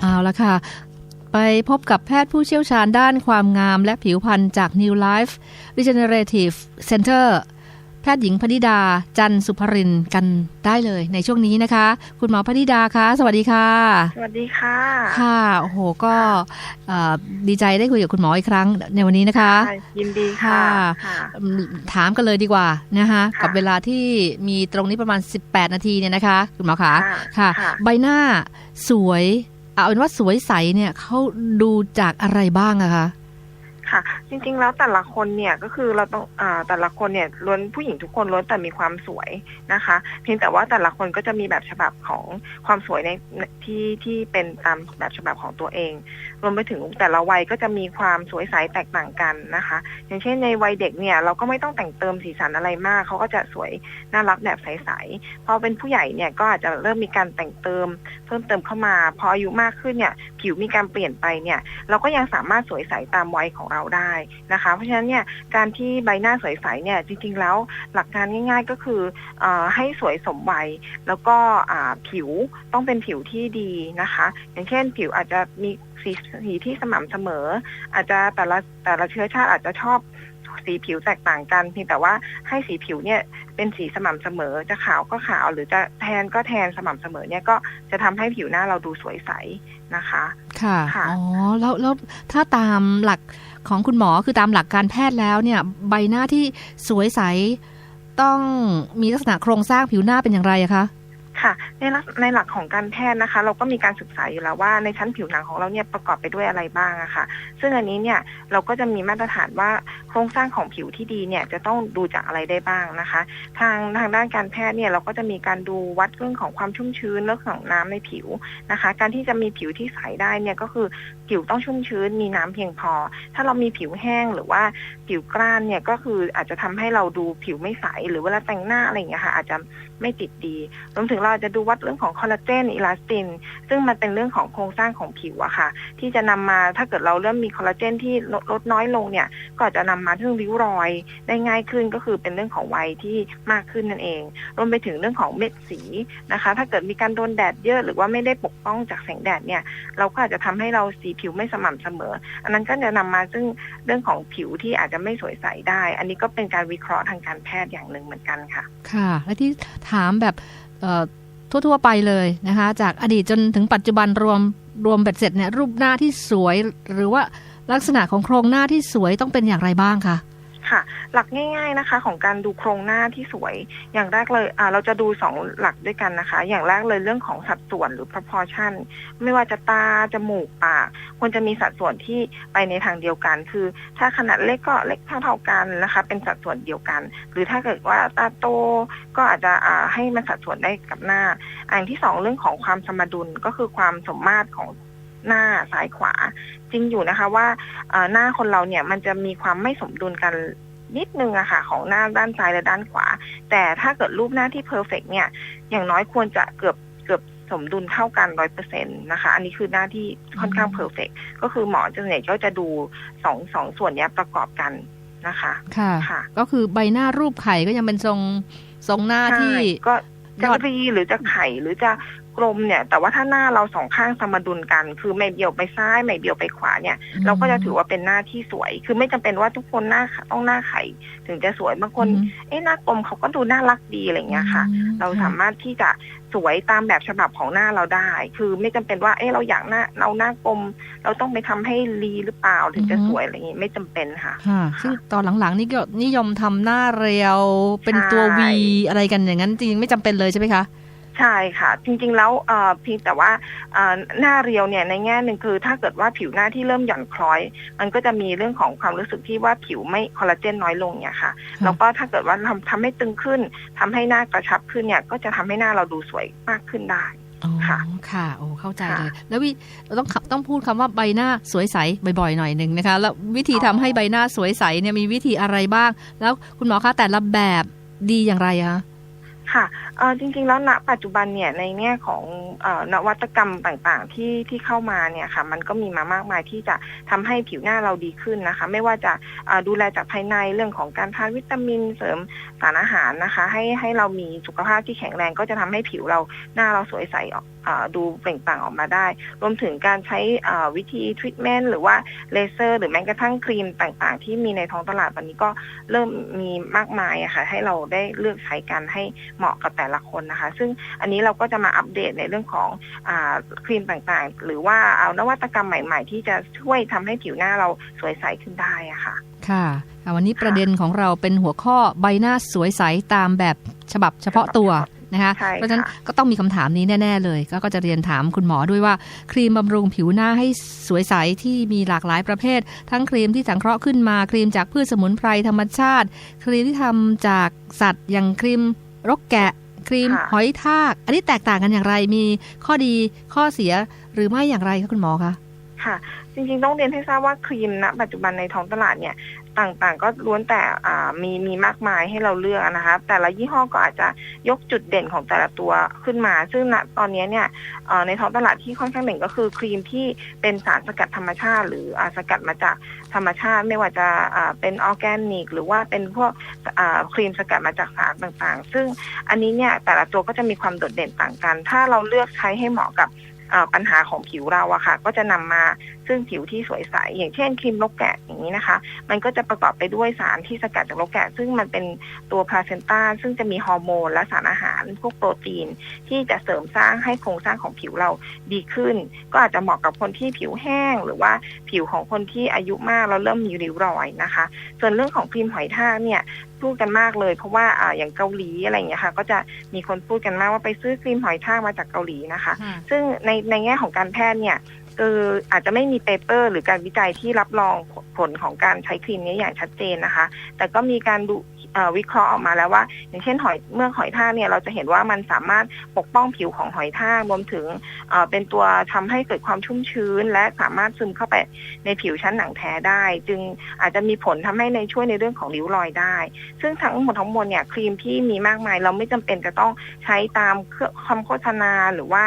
เอาละค่ะ ไปพบกับแพทย์ผู้เชี่ยวชาญด้านความงามและผิวพรรณจาก New Life Regenerative Center แพทย์หญิงพนิดาจันทร์สุภรินทร์กันได้เลยในช่วงนี้นะคะ คุณหมอพนิดาคะสวัสดีค่ะ สวัสดีค่ะ ค่ะโอ้โหก็เอ่อดีใจได้คุยกับคุณหมออีกครั้งในวันนี้นะคะค่ะยินดีค่ะค่ะค่ะอืมถามกันเลยดีกว่านะคะค่ะกับเวลาที่มีตรงนี้ประมาณ 18 นาทีเนี่ยนะคะ คุณหมอคะค่ะค่ะค่ะใบหน้าสวย เอาเป็นว่าสวยใสเนี่ยเขาดูจากอะไรบ้างอะคะ ค่ะ จริง ๆ แล้วแต่ละคนเนี่ยก็คือเราต้องอ่าแต่ละคนเนี่ยล้วนผู้หญิงทุกคนล้วนแต่มีความสวยนะคะ เพียงแต่ว่าแต่ละคนก็จะมีแบบฉบับของความสวยในที่ที่เป็นตามแบบฉบับของตัวเอง รวมไปถึงแต่ละวัยก็จะมีความสวยใสแตกต่างกันนะคะ อย่างเช่นในวัยเด็กเนี่ยเราก็ไม่ต้องแต่งเติมสีสันอะไรมากเขาก็จะสวยน่ารักแบบใสๆพอเป็นผู้ใหญ่เนี่ยก็อาจจะเริ่มมีการแต่งเติม เพิ่มเติมเข้ามา พออายุมากขึ้นเนี่ยผิวมีการเปลี่ยนไปเนี่ย เราก็ยังสามารถสวยใสตามวัยของเราได้นะคะ เพราะฉะนั้นเนี่ยการที่ใบหน้าสวยใสเนี่ยจริงๆแล้วหลักการง่าย ๆ ก็คือเออให้สวยสมวัยแล้วก็อ่าผิวต้องเป็นผิวที่ดีนะคะ อย่างเช่นผิวอาจจะมีสีสีที่สม่ำเสมอ อาจจะแต่ละแต่ละเชื้อชาติอาจจะชอบสีผิวแตกต่างกันเพียงแต่ว่าให้สีผิวเนี่ยเป็นสีสม่ำเสมอจะขาวก็ขาว หรือจะแทนก็แทนสม่ำเสมอเนี่ยก็จะทำให้ผิวหน้าเราดูสวยใสนะคะ ค่ะค่ะอ๋อ แล้วแล้วถ้าตามหลัก ของคุณหมอคือตามหลักการแพทย์แล้วเนี่ยใบหน้าที่สวยใสต้องมีลักษณะโครงสร้างผิวหน้าเป็นอย่างไรคะ ค่ะ ในลักในหลักของการแพทย์นะคะ เราก็มีการศึกษาอยู่แล้วว่าในชั้นผิวหนังของเราเนี่ยประกอบไปด้วยอะไรบ้างอะค่ะ ซึ่งอันนี้เนี่ยเราก็จะมีมาตรฐานว่าโครงสร้างของผิวที่ดีเนี่ยจะต้องดูจากอะไรได้บ้างนะคะ ทางทางด้านการแพทย์เนี่ยเราก็จะมีการดูวัดเรื่องของความชุ่มชื้นเรื่องของน้ำในผิวนะคะ การที่จะมีผิวที่ใสได้เนี่ยก็คือผิวต้องชุ่มชื้นมีน้ำเพียงพอ ถ้าเรามีผิวแห้งหรือว่าผิวกร้านเนี่ยก็คืออาจจะทำให้เราดูผิวไม่ใสหรือเวลาแต่งหน้าอะไรอย่างเงี้ยค่ะอาจจะ ไม่ติดดี รวมถึงเราจะดูวัดเรื่องของคอลลาเจนอิลาสติน ซึ่งมันเป็นเรื่องของโครงสร้างของผิวอะค่ะ ที่จะนำมาถ้าเกิดเราเริ่มมีคอลลาเจนที่ลดลดน้อยลงเนี่ย ก็จะนำมาถึงริ้วรอยได้ง่ายขึ้นก็คือเป็นเรื่องของวัยที่มากขึ้นนั่นเอง รวมไปถึงเรื่องของเม็ดสีนะคะ ถ้าเกิดมีการโดนแดดเยอะหรือว่าไม่ได้ปกป้องจากแสงแดดเนี่ย เราก็อาจจะทำให้เราสีผิวไม่สม่ำเสมอ อันนั้นก็จะนำมาซึ่งเรื่องของผิวที่อาจจะไม่สวยใสได้ อันนี้ก็เป็นการวิเคราะห์ทางการแพทย์อย่างหนึ่งเหมือนกันค่ะ ค่ะ และที่ถามแบบทั่วๆไปเลยนะคะ จากอดีตจนถึงปัจจุบันรวมรวมเบ็ดเสร็จเนี่ยรูปหน้าที่สวยหรือว่าลักษณะของโครงหน้าที่สวยต้องเป็นอย่างไรบ้างคะ ค่ะ หลักง่ายๆนะคะ ของการดูโครงหน้าที่สวย อย่างแรกเลยอ่าเราจะดูสองหลักด้วยกันนะคะ อย่างแรกเลยเรื่องของสัดส่วนหรือ proportion ไม่ว่าจะตา จมูก ปาก ควรจะมีสัดส่วนที่ไปในทางเดียวกัน คือ ถ้าขนาดเล็กก็เล็กเท่าๆกันนะคะ เป็นสัดส่วนเดียวกัน หรือถ้าเกิดว่าตาโตก็อาจจะอ่าให้มันสัดส่วนได้กับหน้า อันที่สองเรื่องของความสมดุลก็คือความสมมาตรของ หน้าซ้ายขวา จริงอยู่นะคะว่าเอ่อหน้าคนเราเนี่ยมันจะมีความไม่สมดุลกันนิดนึงอะค่ะ ของหน้าด้านซ้ายและด้านขวา แต่ถ้าเกิดรูปหน้าที่เพอร์เฟกเนี่ย อย่างน้อยควรจะเกือบเกือบสมดุลเท่ากันร้อยเปอร์เซ็นตนะคะ อันนี้คือหน้าที่ค่อนข้างเพอร์เฟกก็คือหมอจะเนี่ยก็จะดูสองสองส่วนเนี้ยประกอบกันนะคะค่ะค่ะก็คือใบหน้ารูปไข่ก็ยังเป็นทรงทรงหน้าที่ใช่ก็จะยอดรีหรือจะไข่หรือจะ กลมเนี่ย แต่ว่าถ้าหน้าเราสองข้างสมดุลกัน คือไม่เบี่ยวไปซ้ายไม่เบี่ยวไปขวาเนี่ย เราก็จะถือว่าเป็นหน้าที่สวย คือไม่จำเป็นว่าทุกคนหน้าต้องหน้าไข่ถึงจะสวยบางคนอืมเอ๊ะหน้ากลมเขาก็ดูน่ารักดีอะไรอย่างเงี้ยค่ะอืมเราสามารถที่จะสวยตามแบบฉบับของหน้าเราได้ คือไม่จำเป็นว่าเอ๊ะเราอยากหน้าเราหน้ากลม เราต้องไปทำให้รีหรือเปล่าถึงจะสวยอะไรอย่างงี้ไม่จำเป็นค่ะค่ะซึ่งตอนหลังๆนี่ก็นิยมทำหน้าเรียวเป็นตัวใช่วีอะไรกันอย่างนั้นจริงๆไม่จำเป็นเลยใช่ไหมคะ ใช่ค่ะ จริงๆแล้วเอ่อเพียงแต่ว่าเอ่อหน้าเรียวเนี่ยในแง่หนึ่งคือ ถ้าเกิดว่าผิวหน้าที่เริ่มหย่อนคล้อย มันก็จะมีเรื่องของความรู้สึกที่ว่าผิวไม่คอลลาเจนน้อยลงเนี่ยค่ะค่ะแล้วก็ถ้าเกิดว่าทำทำให้ตึงขึ้นทำให้หน้ากระชับขึ้นเนี่ยก็จะทำให้หน้าเราดูสวยมากขึ้นได้อ๋อค่ะค่ะ โอ้ เข้าใจค่ะเลย แล้ววิเราต้องขับต้องพูดคำว่าใบหน้าสวยใสบ่อยๆหน่อยหนึ่งนะคะ แล้ววิธีอ๋อทำให้ใบหน้าสวยใสเนี่ยมีวิธีอะไรบ้าง แล้วคุณหมอคะแต่ละแบบดีอย่างไรคะ ค่ะเออจริงๆ แล้วณปัจจุบันเนี่ยในแง่ของเออนวัตกรรมต่างๆที่ที่เข้ามาเนี่ยค่ะ มันก็มีมามากมายที่จะทำให้ผิวหน้าเราดีขึ้นนะคะ ไม่ว่าจะดูแลจากภายในเรื่องของการทานวิตามินเสริมสารอาหารนะคะ ให้ให้เรามีสุขภาพที่แข็งแรงก็จะทำให้ผิวเราหน้าเราสวยใสออกดูเปล่งปลั่งออกมาได้ รวมถึงการใช้วิธีทรีทเมนต์หรือว่าเลเซอร์ หรือแม้กระทั่งครีมต่างๆ ที่มีในท้องตลาดตอนนี้ก็เริ่มมีมากมายอะค่ะให้เราได้เลือกใช้กันให้เหมาะกับแต่ละคนนะคะ ซึ่งอันนี้เราก็จะมาอัปเดตในเรื่องของอครีมต่างๆ หรือว่าเอานวัตกรรมใหม่ ๆ ที่จะช่วยทำให้ผิวหน้าเราสวยใสขึ้นได้อะค่ะค่ะอะวันนี้ประเด็นของเราเป็นหัวข้อใบหน้าสวยใสตามแบบฉบับเฉพาะตัว นะคะใช่ค่ะเพราะฉะนั้นก็ต้องมีคำถามนี้แน่ ๆ เลยก็ก็จะเรียนถามคุณหมอด้วยว่า ครีมบำรุงผิวหน้าให้สวยใสที่มีหลากหลายประเภท ทั้งครีมที่สังเคราะห์ขึ้นมาครีมจากพืชสมุนไพรธรรมชาติ ครีมที่ทำจากสัตว์อย่างครีมรกแกะ ครีมค่ะหอยทาก อันนี้แตกต่างกันอย่างไรมีข้อดีข้อเสียหรือไม่อย่างไรคะคุณหมอคะค่ะจริงๆ ต้องเรียนให้ทราบว่าครีมณปัจจุบันในท้องตลาดเนี่ย ต่างๆ ก็ล้วนแต่มีมีมากมายให้เราเลือกนะคะ แต่ละยี่ห้อก็อาจจะยกจุดเด่นของแต่ละตัวขึ้นมา ซึ่งณตอนนี้เนี่ยในท้องตลาดที่ค่อนข้างเด่นก็คือครีมที่เป็นสารสกัดธรรมชาติ หรืออสกัดมาจากธรรมชาติไม่ว่าจะเป็นออร์แกนิก หรือว่าเป็นพวกครีมสกัดมาจากสารต่างๆ ซึ่งอันนี้เนี่ยแต่ละตัวก็จะมีความโดดเด่นต่างกัน ถ้าเราเลือกใช้ให้เหมาะกับ ปัญหาของผิวเราอะค่ะ ก็จะนำมาซึ่งผิวที่สวยใส อย่างเช่นครีมนกแกะอย่างนี้นะคะ มันก็จะประกอบไปด้วยสารที่สกัดจากนกแกะ ซึ่งมันเป็นตัวพลาเซนต้าซึ่งจะมีฮอร์โมนและสารอาหารพวกโปรตีน ที่จะเสริมสร้างให้โครงสร้างของผิวเราดีขึ้น ก็อาจจะเหมาะกับคนที่ผิวแห้ง หรือว่าผิวของคนที่อายุมากแล้วเริ่มมีริ้วรอยนะคะ ส่วนเรื่องของครีมหอยทากเนี่ย พูดกันมากเลย เพราะว่าอ่าอย่างเกาหลีอะไรอย่างเงี้ยค่ะ ก็จะมีคนพูดกันมากว่าไปซื้อครีมหอยทากมาจากเกาหลีนะคะ ซึ่งในในแง่ของการแพทย์เนี่ยคืออาจจะไม่มีเปเปอร์ หรือการวิจัยที่รับรองผลของการใช้ครีมนี้อย่างชัดเจนนะคะ แต่ก็มีการดูเอ่อ วิเคราะห์ออกมาแล้วว่า อย่างเช่นหอยเมื่อหอยทากเนี่ยเราจะเห็นว่ามันสามารถปกป้องผิวของหอยทากรวมถึงเป็นตัวทำให้เกิดความชุ่มชื้น และสามารถซึมเข้าไปในผิวชั้นหนังแท้ได้ จึงอาจจะมีผลทำให้ในช่วยในเรื่องของริ้วรอยได้ ซึ่งทั้งหมดทั้งมวลเนี่ยครีมที่มีมากมาย เราไม่จำเป็นจะต้องใช้ตามคำโฆษณาหรือว่า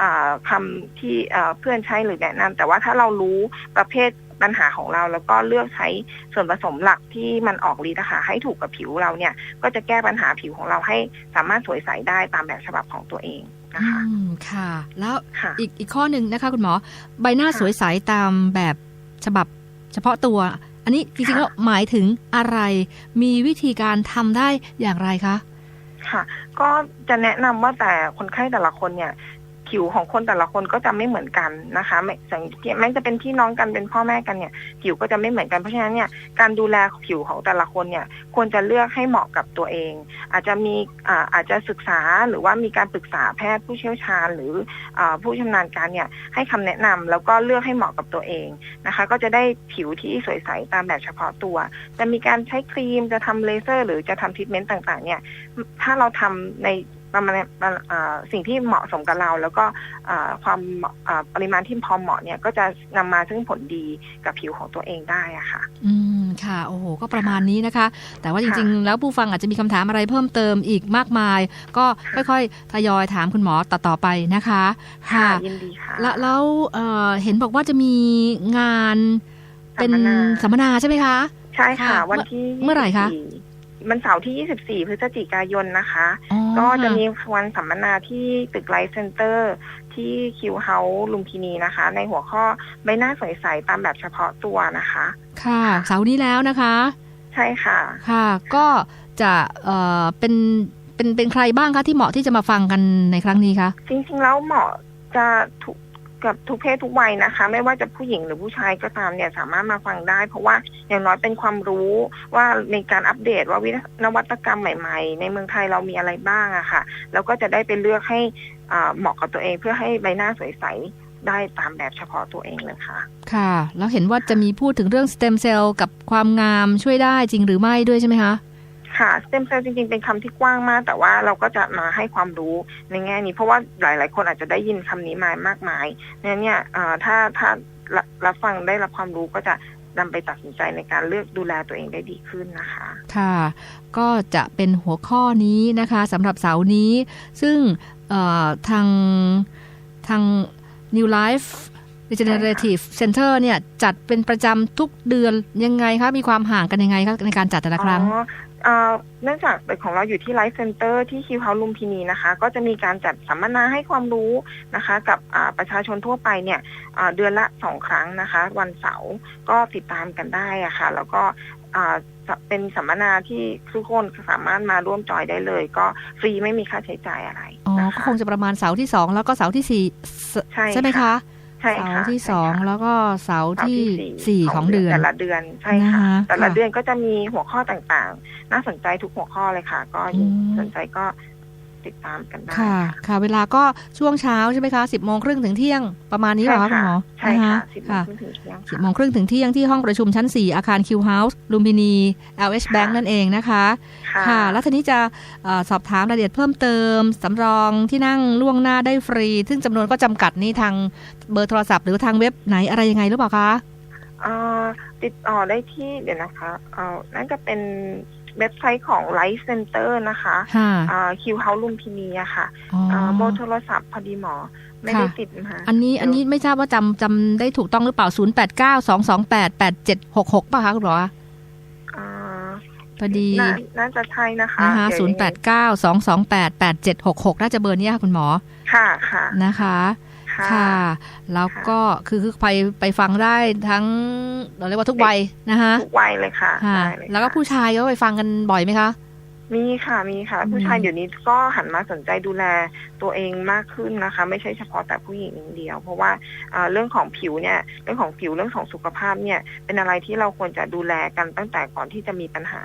อ่าคำที่เอ่อเพื่อนใช้หรือแนะนำแต่ว่าถ้าเรารู้ประเภท ปัญหาของเราแล้วก็เลือกใช้ส่วนผสมหลักที่มันออกฤทธิ์นะคะให้ถูกกับผิวเราเนี่ย ก็จะแก้ปัญหาผิวของเราให้สามารถสวยใสได้ตามแบบฉบับของตัวเองนะคะอืมค่ะ แล้วค่ะอีกอีกข้อหนึ่งนะคะคุณหมอ ใบหน้าค่ะสวยใสตามแบบฉบับเฉพาะตัว อันนี้จริงๆค่ะแล้วหมายถึงอะไร มีวิธีการทำได้อย่างไรคะค่ะก็จะแนะนำว่าแต่คนไข้แต่ละคนเนี่ย ผิวของคนแต่ละคนก็จะไม่เหมือนกันนะคะไม่สังเกตแม้จะเป็นพี่น้องกันเป็นพ่อแม่กันเนี่ย ผิวก็จะไม่เหมือนกันเพราะฉะนั้นเนี่ยการดูแลผิวของแต่ละคนเนี่ยควรจะเลือกให้เหมาะกับตัวเอง อาจจะมีอ่าอาจจะศึกษาหรือว่ามีการปรึกษาแพทย์ผู้เชี่ยวชาญ หรืออาผู้ชำนาญการเนี่ยให้คำแนะนำแล้วก็เลือกให้เหมาะกับตัวเองนะคะ ก็จะได้ผิวที่สวยใสตามแบบเฉพาะตัว จะมีการใช้ครีมจะทำเลเซอร์ หรือจะทำทรีทเมนต์ต่างๆเนี่ยถ้าเราทำใน ประมาณอ่าสิ่งที่เหมาะสมกับเรา แล้วก็อ่าความอ่าปริมาณที่พอเหมาะเนี่ยก็จะนำมาซึ่งผลดีกับผิวของตัวเองได้อะค่ะ อืมค่ะโอ้โหก็ประมาณนี้นะคะ แต่ว่าจริง ๆ แล้วผู้ฟังอาจจะมีคำถามอะไรเพิ่มเติมอีกมากมาย ก็ค่อยๆทยอยถามคุณหมอต่อๆไปนะคะ ค่ะยินดีค่ะแล้วแล้วเอ่อเห็นบอกว่าจะมีงานเป็นสัมมนาสัมมนาใช่ไหมคะ ใช่ค่ะค่ะ วันที่เมื่อไหร่คะ24วันเสาร์ที่ 24 พฤศจิกายนนะคะอ๋อ ก็จะมีวันสัมมนาที่ตึกไลท์เซ็นเตอร์ที่คิวเฮาส์ลุมพินีนะคะ ในหัวข้อใบหน้าสวยใสตามแบบเฉพาะตัวนะคะ ค่ะเสาร์นี้แล้วนะคะ ใช่ค่ะค่ะ ก็จะเอ่อเป็นเป็นเป็นใครบ้างคะที่เหมาะที่จะมาฟังกันในครั้งนี้คะจริงๆแล้วเหมาะจะทุก กับทุกเพศทุกวัยนะคะ ไม่ว่าจะผู้หญิงหรือผู้ชายก็ตามเนี่ยสามารถมาฟังได้ เพราะว่าอย่างน้อยเป็นความรู้ว่าในการอัปเดตว่าวินวัตกรรมใหม่ ๆ ในเมืองไทยเรามีอะไรบ้างอะค่ะแล้วก็จะได้ไปเลือกให้อ่าเหมาะกับตัวเองเพื่อให้ใบหน้าสวยใสได้ตามแบบเฉพาะตัวเองเลยค่ะ ค่ะ แล้วเห็นว่าจะมีพูดถึงเรื่องสเต็มเซลล์กับความงามช่วยได้จริงหรือไม่ด้วยใช่ไหมคะ ค่ะสเต็มเซลล์จริงๆ เป็นคำที่กว้างมาก แต่ว่าเราก็จะมาให้ความรู้ในแง่นี้ เพราะว่าหลาย ๆ คนอาจจะได้ยินคำนี้มามากมายเนี่ยเนี่ยถ้าถ้ารับฟังได้รับความรู้ก็จะนำไปตัดสินใจในการเลือกดูแลตัวเองได้ดีขึ้นนะคะ ค่ะ ก็จะเป็นหัวข้อนี้นะคะสำหรับเสาร์นี้ ซึ่งทางทาง New Life Regenerative Center เนี่ยจัดเป็นประจำทุกเดือนยังไงคะ มีความห่างกันยังไงคะในการจัดแต่ละครั้งอ๋อเอ่อเนื่องจากตึกของเราอยู่ที่ไลฟ์เซ็นเตอร์ที่คิวเฮาลุมพินีนะคะ ก็จะมีการจัดสัมมนาให้ความรู้นะคะ กับอ่าประชาชนทั่วไปเนี่ยอ่าเดือนละสองครั้งนะคะ วันเสาร์ก็ติดตามกันได้อะค่ะ แล้วก็อ่าจะเป็นสัมมนาที่ทุกคนสามารถมาร่วมจอยได้เลย ก็ฟรีไม่มีค่าใช้จ่ายอะไรอ๋อนะก็คะคงจะประมาณเสาร์ที่สองแล้วก็เสาร์ที่สี่สใช่ไหมค่ะคะ ใช่เสาค่ะร์ที่ใช่สองค่ะ แล้วก็เสาร์เสาร์ที่ที่สี่ของเดือน แต่ละเดือนใช่ค่ะ นะคะแต่ละค่ะเดือนก็จะมีหัวข้อต่างๆ น่าสนใจทุกหัวข้อเลยค่ะ ก็อืม สนใจก็ ติดตามกันได้ค่ะ ค่ะ เวลาก็ช่วงเช้าใช่ไหมคะสิบโมงครึ่งถึงเที่ยงประมาณนี้เหรอคะคุณหมอใช่ค่ะนสิบโมงค่ะครึ่งถึงเที่ยงสิบค่ะโมงครึ่งถึงเที่ยงที่ห้องประชุมชั้น 4 อาคาร Q House ลุมพินี LH Bank ค่ะนั่นเองนะคะ ค่ะ แล้วทีนี้จะเออสอบถามรายละเอียดเพิ่มเติมสำรองที่นั่งล่วงหน้าได้ฟรี ซึ่งจำนวนก็จำกัดนี่ทางเบอร์โทรศัพท์หรือทางเว็บไหนอะไรยังไงหรือเปล่าคะเอ่อติดต่อได้ที่เดี๋ยวนะคะ เอ่อนั่นจะเป็น เว็บไซต์ของ Life Center นะคะค่ะคิวเฮาลุมพินีอะค่ะอ๋อเอ่อเบอร์โทรศัพท์พอดีหมอ ไม่ได้ค่ะติดมาอันนี้อันนี้ไม่ทราบว่าจำจำได้ถูกต้องหรือเปล่า 0 8 9 2 2 8 8 7 6 6 ป่ะคะคุณหมอเอ่อพอดีน่าน่าจะใช่นะคะนะคะเดี๋ยว0ยังไง8 9 2 2 8 8 7 6 6น่าจะเบอร์นี้ค่ะคุณหมอ ค่ะค่ะนะคะ ค่ะค่ะ แล้วก็คือคือไปไปฟังได้ทั้งเราเรียกว่าทุกวัยนะคะทุกวัยเลยค่ะค่ะได้เยแล้วก็ค่ะผู้ชายก็ไปฟังกันบ่อยไหมคะ มีค่ะมีค่ะอืมผู้ชายเดี๋ยวนี้ก็หันมาสนใจดูแลตัวเองมากขึ้นนะคะ ไม่ใช่เฉพาะแต่ผู้หญิงอย่างเดียว เพราะว่าเอ่อเรื่องของผิวเนี่ยเรื่องของผิวเรื่องของสุขภาพเนี่ย เป็นอะไรที่เราควรจะดูแลกันตั้งแต่ก่อนที่จะมีปัญหา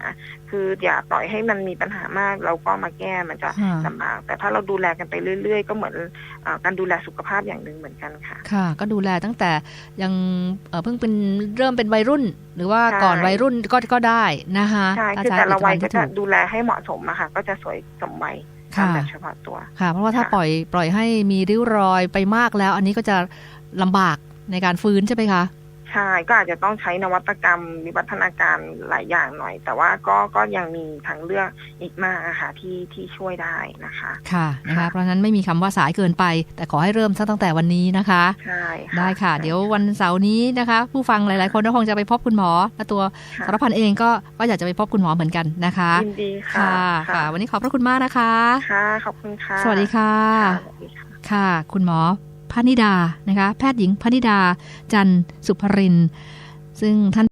คืออย่าปล่อยให้มันมีปัญหามากแล้วก็มาแก้มันจะค่ะลำบากแต่ถ้าเราดูแลกันไปเรื่อย ๆ ก็เหมือนเออการดูแลสุขภาพอย่างหนึ่งเหมือนกันค่ะ ค่ะ ก็ดูแลตั้งแต่ยังเอ่อเพิ่งเป็นเริ่มเป็นวัยรุ่น หรือว่าใช่ก่อนวัยรุ่นก็ก็ได้นะคะใช่ถ้าคือใช้แต่ละวัยผก็ลิตภัณฑ์ที่จะถูกดูแลให้เหมาะสมอะค่ะ ก็จะสวยสมวัยตามค่ะแบบเฉพาะตัวค่ะ เพราะว่าถ้าค่ะปล่อยปล่อยให้มีริ้วรอยไปมากแล้ว อันนี้ก็จะลำบากในการฟื้นใช่ไหมคะ ใช่ก็อาจจะต้องใช้นวัตกรรมวิวัฒนาการหลายอย่างหน่อย แต่ว่าก็ก็ยังมีทางเลือกอีกมากอะค่ะที่ที่ช่วยได้นะคะค่ะนะคะค่ะเพราะฉะนั้นไม่มีคำว่าสายเกินไป แต่ขอให้เริ่มซะตั้งแต่วันนี้นะคะใช่ค่ะได้ค่ะใช่เดี๋ยววันเสาร์นี้นะคะ ผู้ฟังหลาย ๆ คนก็คงจะไปพบคุณหมอและตัวค่ะสารพันเองก็ก็อยากจะไปพบคุณหมอเหมือนกันนะคะยินดีค่ะค่ะ วันนี้ขอบพระคุณมากนะคะค่ะขอบคุณค่ะ สวัสดีค่ะค่ะสวัสดีค่ะค่ะคุณหมอ พนิดานะคะแพทย์หญิงพนิดาจันทร์สุภรินทร์ซึ่งท่าน